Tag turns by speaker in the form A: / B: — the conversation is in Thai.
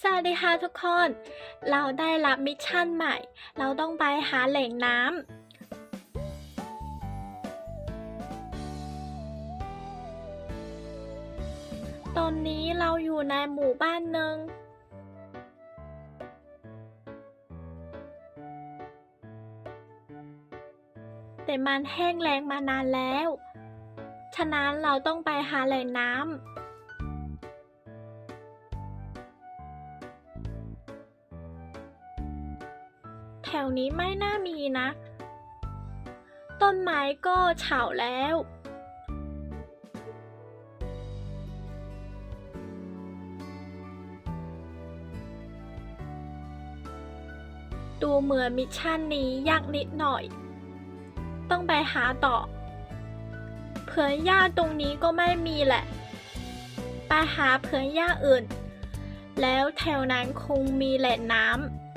A: สวัสดีค่ะทุกคน เราได้รับมิชชั่นใหม่ เราต้องไปหาแหล่งน้ำ ตอนนี้เราอยู่ในหมู่บ้านหนึ่ง แต่มันแห้งแล้งมานานแล้ว ฉะนั้นเราต้องไปหาแหล่งน้ำ แถวนี้ไม่น่ามีนะ ต้นไม้ก็เฉาแล้ว ดูเหมือนมิชชั่นนี้ยากนิดหน่อย ต้องไปหาต่อ เผือหญ้าตรงนี้ก็ไม่มีแหละ ไปหาเผื่อหญ้าอื่น แล้วแถวนั้นคงมีแหล่งน้ำ